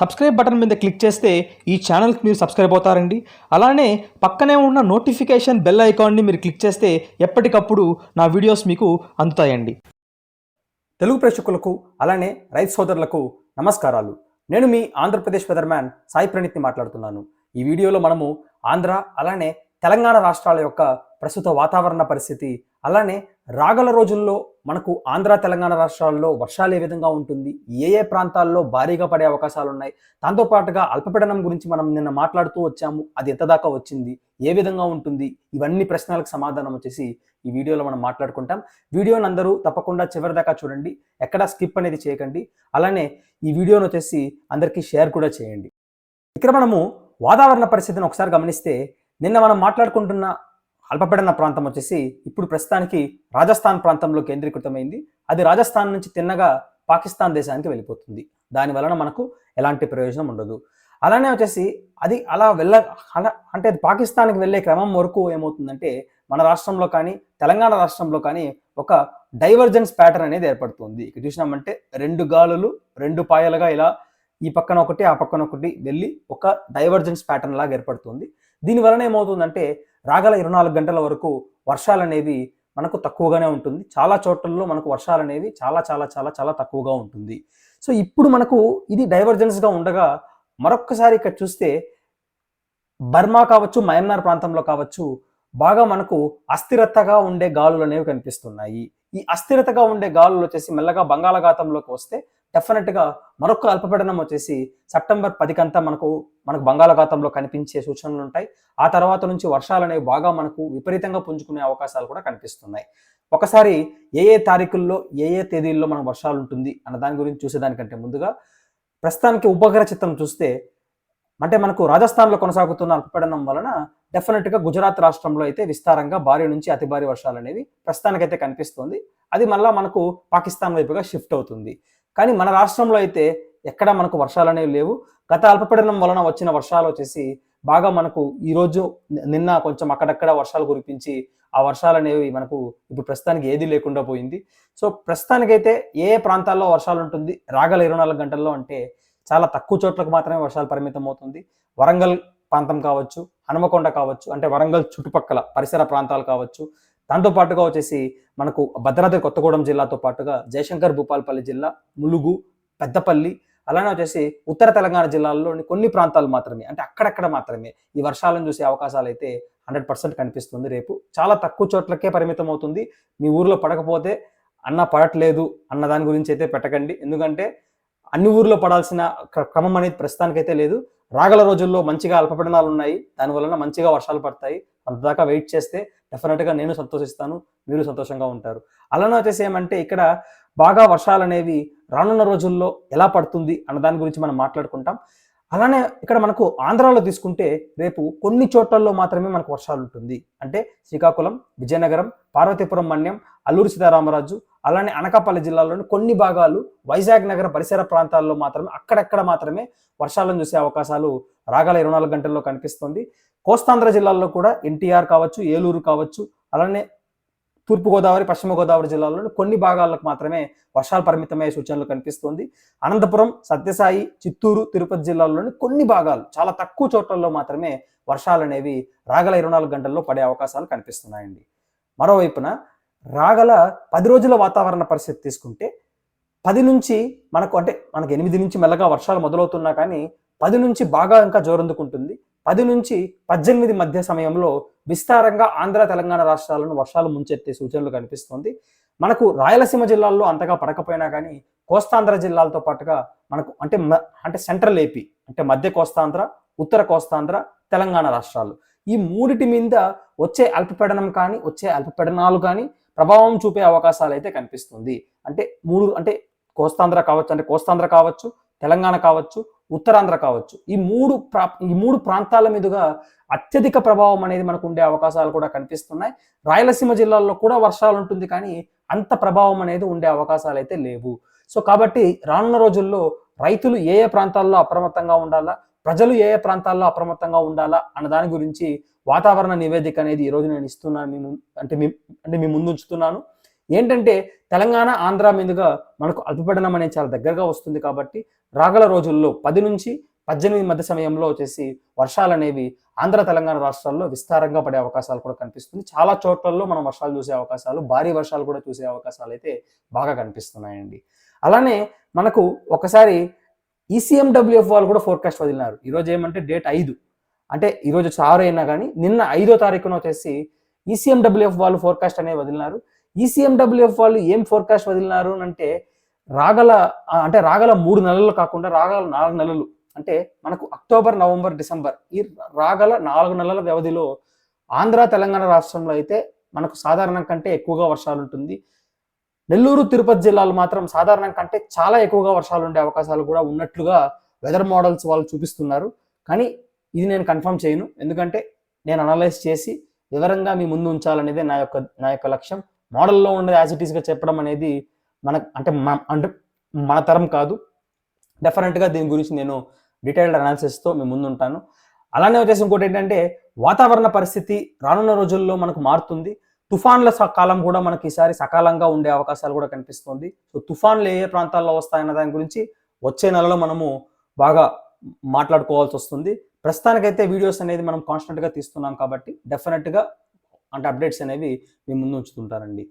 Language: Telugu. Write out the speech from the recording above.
సబ్స్క్రైబ్ బటన్ మీద క్లిక్ చేస్తే ఈ ఛానల్కి మీరు సబ్స్క్రైబ్ అవుతారండి. అలానే పక్కనే ఉన్న నోటిఫికేషన్ బెల్ ఐకాన్ని మీరు క్లిక్ చేస్తే ఎప్పటికప్పుడు నా వీడియోస్ మీకు అందుతాయండి. తెలుగు ప్రేక్షకులకు అలానే రైతు సోదరులకు నమస్కారాలు. నేను మీ ఆంధ్రప్రదేశ్ వెదర్మ్యాన్ సాయి ప్రణీత్ని మాట్లాడుతున్నాను. ఈ వీడియోలో మనము ఆంధ్ర అలానే తెలంగాణ రాష్ట్రాల యొక్క ప్రస్తుత వాతావరణ పరిస్థితి అలానే రాగల రోజుల్లో మనకు ఆంధ్ర తెలంగాణ రాష్ట్రాల్లో వర్షాలు ఏ విధంగా ఉంటుంది? ఏ ఏ ప్రాంతాల్లో భారీగా పడే అవకాశాలు ఉన్నాయి? దాంతోపాటుగా అల్పపీడనం గురించి మనం నిన్న మాట్లాడుతూ వచ్చాము. అది ఎంత దాకా వచ్చింది? ఏ విధంగా ఉంటుంది? ఇవన్నీ ప్రశ్నలకు సమాధానం వచ్చేసి ఈ వీడియోలో మనం మాట్లాడుకుంటాం. వీడియోని అందరూ తప్పకుండా చివరి దాకా చూడండి. ఎక్కడ స్కిప్ అనేది చేయకండి. అలానే ఈ వీడియోను వచ్చేసి అందరికీ షేర్ కూడా చేయండి. ఇక్కడ మనము వాతావరణ పరిస్థితిని ఒకసారి గమనిస్తే నిన్న మనం మాట్లాడుకుంటున్న అల్పపీడన ప్రాంతం వచ్చేసి ఇప్పుడు ప్రస్తుతానికి రాజస్థాన్ ప్రాంతంలో కేంద్రీకృతమైంది. అది రాజస్థాన్ నుంచి తిన్నగా పాకిస్తాన్ దేశానికి వెళ్ళిపోతుంది. దాని వలన మనకు ఎలాంటి ప్రయోజనం ఉండదు. అలానే వచ్చేసి అది అలా వెళ్ళ అలా అంటే అది పాకిస్తాన్కి వెళ్ళే క్రమం వరకు ఏమవుతుందంటే మన రాష్ట్రంలో కానీ తెలంగాణ రాష్ట్రంలో కానీ ఒక డైవర్జెన్స్ ప్యాటర్న్ అనేది ఏర్పడుతుంది. ఇక్కడ చూసినామంటే రెండు గాలులు రెండు పాయలుగా ఇలా ఈ పక్కన ఒకటి ఆ పక్కన ఒకటి వెళ్ళి ఒక డైవర్జెన్స్ ప్యాటర్న్ లాగా ఏర్పడుతుంది. దీని వలన ఏమవుతుందంటే రాగల ఇరవై నాలుగు గంటల వరకు వర్షాలు అనేవి మనకు తక్కువగానే ఉంటుంది. చాలా చోట్లలో మనకు వర్షాలు అనేవి చాలా చాలా చాలా చాలా తక్కువగా ఉంటుంది. సో ఇప్పుడు మనకు ఇది డైవర్జెన్స్గా ఉండగా మరొక్కసారి ఇక్కడ చూస్తే బర్మా కావచ్చు మయన్మార్ ప్రాంతంలో కావచ్చు బాగా మనకు అస్థిరతగా ఉండే గాలులు అనేవి కనిపిస్తున్నాయి. ఈ అస్థిరతగా ఉండే గాలులు వచ్చేసి మెల్లగా బంగాళాఖాతంలోకి వస్తే డెఫినెట్గా మరొక అల్పపీడనం వచ్చేసి సెప్టెంబర్ పదికంతా మనకు మనకు బంగాళాఖాతంలో కనిపించే సూచనలు ఉంటాయి. ఆ తర్వాత నుంచి వర్షాలు అనేవి బాగా మనకు విపరీతంగా పుంజుకునే అవకాశాలు కూడా కనిపిస్తున్నాయి. ఒకసారి ఏ ఏ తారీఖుల్లో ఏ ఏ తేదీల్లో మనకు వర్షాలు ఉంటుంది అన్న దాని గురించి చూసేదానికంటే ముందుగా ప్రస్తుతానికి ఉపగ్రహ చిత్రం చూస్తే అంటే మనకు రాజస్థాన్లో కొనసాగుతున్న అల్పపీడనం వలన డెఫినెట్గా గుజరాత్ రాష్ట్రంలో అయితే విస్తారంగా భారీ నుంచి అతి భారీ వర్షాలు అనేవి ప్రస్తుతానికైతే కనిపిస్తుంది. అది మళ్ళా మనకు పాకిస్తాన్ వైపుగా షిఫ్ట్ అవుతుంది. కానీ మన రాష్ట్రంలో అయితే ఎక్కడ మనకు వర్షాలు అనేవి లేవు. గత అల్పపీడనం వలన వచ్చిన వర్షాలు వచ్చేసి బాగా మనకు ఈ రోజు నిన్న కొంచెం అక్కడక్కడ వర్షాలు కురిపించి ఆ వర్షాలు అనేవి మనకు ఇప్పుడు ప్రస్తుతానికి ఏది లేకుండా పోయింది. సో ప్రస్తుతానికైతే ఏ ప్రాంతాల్లో వర్షాలు ఉంటుంది? రాగల ఇరవై నాలుగు గంటల్లో అంటే చాలా తక్కువ చోట్లకు మాత్రమే వర్షాలు పరిమితం అవుతుంది. వరంగల్ ప్రాంతం కావచ్చు హనుమకొండ కావచ్చు అంటే వరంగల్ చుట్టుపక్కల పరిసర ప్రాంతాలు కావచ్చు. దాంతో పాటుగా వచ్చేసి మనకు భద్రాద్రి కొత్తగూడెం జిల్లాతో పాటుగా జయశంకర్ భూపాలపల్లి జిల్లా ములుగు పెద్దపల్లి అలానే వచ్చేసి ఉత్తర తెలంగాణ జిల్లాల్లోని కొన్ని ప్రాంతాలు మాత్రమే అంటే అక్కడక్కడ మాత్రమే ఈ వర్షాలను చూసే అవకాశాలు అయితే హండ్రెడ్ పర్సెంట్ కనిపిస్తుంది రేపు. చాలా తక్కువ చోట్లకే పరిమితం అవుతుంది. మీ ఊర్లో పడకపోతే అన్న పడట్లేదు అన్న దాని గురించి అయితే పెట్టకండి. ఎందుకంటే అన్ని ఊర్లో పడాల్సిన క్రమం అనేది ప్రస్తుతానికైతే లేదు. రాగల రోజుల్లో మంచిగా అల్పపీడనాలు ఉన్నాయి. దాని వలన మంచిగా వర్షాలు పడతాయి. అంతదాకా వెయిట్ చేస్తే డెఫినెట్గా నేను సంతోషిస్తాను మీరు సంతోషంగా ఉంటారు. అలానే వచ్చేసి ఏమంటే ఇక్కడ బాగా వర్షాలు అనేవి రానున్న రోజుల్లో ఎలా పడుతుంది అన్న దాని గురించి మనం మాట్లాడుకుంటాం. అలానే ఇక్కడ మనకు ఆంధ్రాలో తీసుకుంటే రేపు కొన్ని చోట్లలో మాత్రమే మనకు వర్షాలు ఉంటుంది. అంటే శ్రీకాకుళం విజయనగరం పార్వతీపురం మన్యం అల్లూరు సీతారామరాజు అలానే అనకాపల్లి జిల్లాలోని కొన్ని భాగాలు వైజాగ్ నగర పరిసర ప్రాంతాల్లో మాత్రమే అక్కడక్కడ మాత్రమే వర్షాలను చూసే అవకాశాలు రాగల ఇరవై నాలుగు గంటల్లో కనిపిస్తుంది. కోస్తాంధ్ర జిల్లాల్లో కూడా ఎన్టీఆర్ కావచ్చు ఏలూరు కావచ్చు అలానే తూర్పుగోదావరి పశ్చిమ గోదావరి జిల్లాల్లోని కొన్ని భాగాలకు మాత్రమే వర్షాలు పరిమితమయ్యే సూచనలు కనిపిస్తుంది. అనంతపురం సత్యసాయి చిత్తూరు తిరుపతి జిల్లాల్లోని కొన్ని భాగాలు చాలా తక్కువ చోట్లలో మాత్రమే వర్షాలు అనేవి రాగల ఇరవై నాలుగు గంటల్లో పడే అవకాశాలు కనిపిస్తున్నాయండి. మరోవైపున రాగల పది రోజుల వాతావరణ పరిస్థితి తీసుకుంటే పది నుంచి మనకు అంటే మనకు ఎనిమిది నుంచి మెల్లగా వర్షాలు మొదలవుతున్నా కానీ పది నుంచి బాగా ఇంకా జోరందుకుంటుంది. పది నుంచి పద్దెనిమిది మధ్య సమయంలో విస్తారంగా ఆంధ్ర తెలంగాణ రాష్ట్రాలను వర్షాలు ముంచెత్తే సూచనలు కనిపిస్తుంది. మనకు రాయలసీమ జిల్లాల్లో అంతగా పడకపోయినా కానీ కోస్తాంధ్ర జిల్లాలతో పాటుగా మనకు అంటే మ- అంటే సెంట్రల్ ఏపీ అంటే మధ్య కోస్తాంధ్ర ఉత్తర కోస్తాంధ్ర తెలంగాణ రాష్ట్రాలు. ఈ మూడిటి మీద వచ్చే అల్పపీడనం కానీ వచ్చే అల్పపీడనాలు కానీ ప్రభావం చూపే అవకాశాలు అయితే కనిపిస్తుంది. అంటే మూడు అంటే కోస్తాంధ్ర కావచ్చు అంటే కోస్తాంధ్ర కావచ్చు తెలంగాణ కావచ్చు ఉత్తరాంధ్ర కావచ్చు. ఈ మూడు ప్రా ఈ మూడు ప్రాంతాల మీదుగా అత్యధిక ప్రభావం అనేది మనకు ఉండే అవకాశాలు కూడా కనిపిస్తున్నాయి. రాయలసీమ జిల్లాల్లో కూడా వర్షాలు ఉంటుంది కానీ అంత ప్రభావం అనేది ఉండే అవకాశాలు అయితే లేవు. సో కాబట్టి రానున్న రోజుల్లో రైతులు ఏ ఏ ప్రాంతాల్లో అప్రమత్తంగా ఉండాలా ప్రజలు ఏ ఏ ప్రాంతాల్లో అప్రమత్తంగా ఉండాలా అన్న దాని గురించి వాతావరణ నివేదిక అనేది ఈ రోజు నేను ఇస్తున్నాను. మీ అంటే మీ అంటే మీ ముందు ఉంచుతున్నాను. ఏంటంటే తెలంగాణ ఆంధ్ర మీదుగా మనకు అల్పపీడనం అనేది చాలా దగ్గరగా వస్తుంది కాబట్టి రాగల రోజుల్లో పది నుంచి పద్దెనిమిది మధ్య సమయంలో వచ్చేసి వర్షాలు అనేవి ఆంధ్ర తెలంగాణ రాష్ట్రాల్లో విస్తారంగా పడే అవకాశాలు కూడా కనిపిస్తుంది. చాలా చోట్లలో మనం వర్షాలు చూసే అవకాశాలు భారీ వర్షాలు కూడా చూసే అవకాశాలు అయితే బాగా కనిపిస్తున్నాయండి. అలానే మనకు ఒకసారి ఈసీఎండబ్ల్యూఎఫ్ వాళ్ళు కూడా ఫోర్కాస్ట్ వదిలినారు. ఈరోజు ఏమంటే డేట్ ఐదు. అంటే ఈరోజు ఆరు అయినా కానీ నిన్న ఐదో తారీఖున వచ్చేసి ఈసీఎండబ్ల్యూఎఫ్ వాళ్ళు ఫోర్కాస్ట్ అనేది వదిలినారు. ఈసీఎండబ్ల్యూఎఫ్ వాళ్ళు ఏం ఫోర్కాస్ట్ వదిలినారు అంటే రాగల అంటే రాగల మూడు నెలలు కాకుండా రాగల నాలుగు నెలలు. అంటే మనకు అక్టోబర్ నవంబర్ డిసెంబర్ ఈ రాగల నాలుగు నెలల వ్యవధిలో ఆంధ్ర తెలంగాణ రాష్ట్రంలో అయితే మనకు సాధారణం కంటే ఎక్కువగా వర్షాలు ఉంటుంది. నెల్లూరు తిరుపతి జిల్లాలు మాత్రం సాధారణం కంటే చాలా ఎక్కువగా వర్షాలు ఉండే అవకాశాలు కూడా ఉన్నట్లుగా వెదర్ మోడల్స్ వాళ్ళు చూపిస్తున్నారు. కానీ ఇది నేను కన్ఫర్మ్ చేయను. ఎందుకంటే నేను అనలైజ్ చేసి వివరంగా మీ ముందు ఉంచాలనేదే నా యొక్క నా యొక్క లక్ష్యం. మోడల్లో ఉండేది యాజ్ ఇట్ ఈస్గా చెప్పడం అనేది మన అంటే మన అంటే మన తరం కాదు. డెఫినెట్గా దీని గురించి నేను డీటెయిల్డ్ అనాలిసిస్తో మీ ముందు ఉంటాను. అలానే వచ్చేసి ఇంకోటి ఏంటంటే వాతావరణ పరిస్థితి రానున్న రోజుల్లో మనకు మారుతుంది. తుఫాన్ల కాలం కూడా మనకి ఈసారి సకాలంగా ఉండే అవకాశాలు కూడా కనిపిస్తుంది. సో తుఫాన్లు ఏ ఏ ప్రాంతాల్లో వస్తాయన్న దాని గురించి వచ్చే నెలలో మనము బాగా మాట్లాడుకోవాల్సి వస్తుంది. ప్రస్తుతానికైతే వీడియోస్ అనేది మనం కాన్స్టెంట్గా తీస్తున్నాం కాబట్టి డెఫినెట్గా అంటే అప్డేట్స్ అనేవి మీ ముందు ఉంచుతుంటారండి.